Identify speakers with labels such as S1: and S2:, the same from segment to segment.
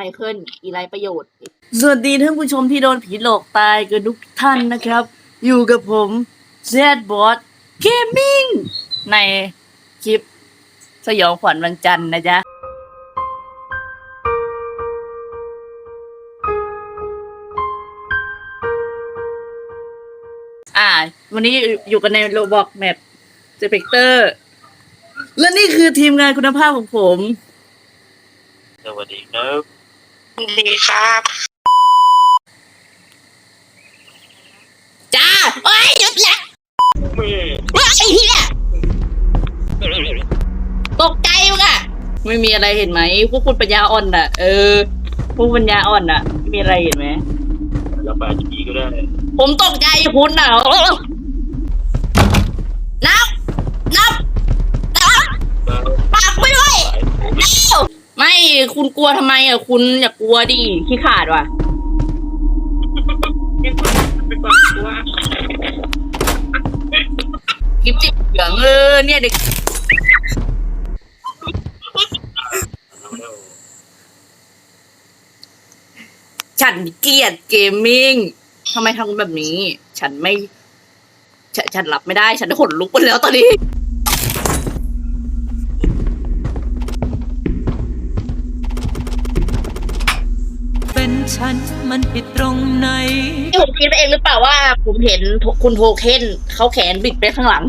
S1: มเคิลอีไรประโยชน์
S2: สวัสดีท่านผู้ชมที่โดนผีหลอกตายกันทุกท่านนะครับ อยู่กับผม z b o s Gaming ในคลิปสยองขวัญวันจันทร์นะจ๊ะอ่า วันนี้อยู่กันในโรบอกแมปสเปกเตอร์ และนี่คือทีมงานคุณภาพของผม
S3: สวัสดีครับ
S4: ดีครับ
S1: จ้าเอ้ยหยุดแล้ว
S3: แม่
S1: เฮ้ยไอ้เหี้ยตกใจมึงอะไม่มีอะไรเห็นไหมพวกคุณปัญญาอ่อนอะ เออ พวกปัญญาอ่อนอะมีอะไรเห็นไหม
S3: ระบายทีก็ได้
S1: ผมตกใจคุณอะ คุณกลัวทำไมอะคุณอย่ากลัวดิขี้ขาดว่ะ
S4: ไปก่อนว่า
S1: คลิปจิบเหลืองเออเนี่ยเด็กฉันเกลียดเกมมิ่งทำไมทำแบบนี้ ฉันไม่ฉนฉันรับไม่ได้ ฉันขนลุกไปแล้วตอนนี้
S5: ฉันมันผิดตรงไหน
S1: นี่ผมคิดไปเองหรือเปล่าว่า ผมเห็นคุณโทเคนเขาแขนบิดไปข้างหลัง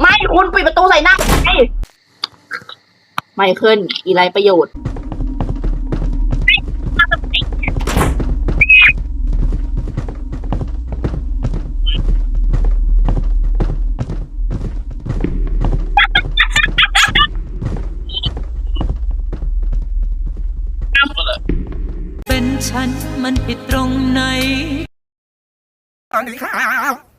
S1: ไม่คุณปิดประตูใส่หน้าไม่ไม่เคิลอีไรประโยช
S5: น์ ฉันมันผิดตรงไหน
S4: ตอนนี้ครับ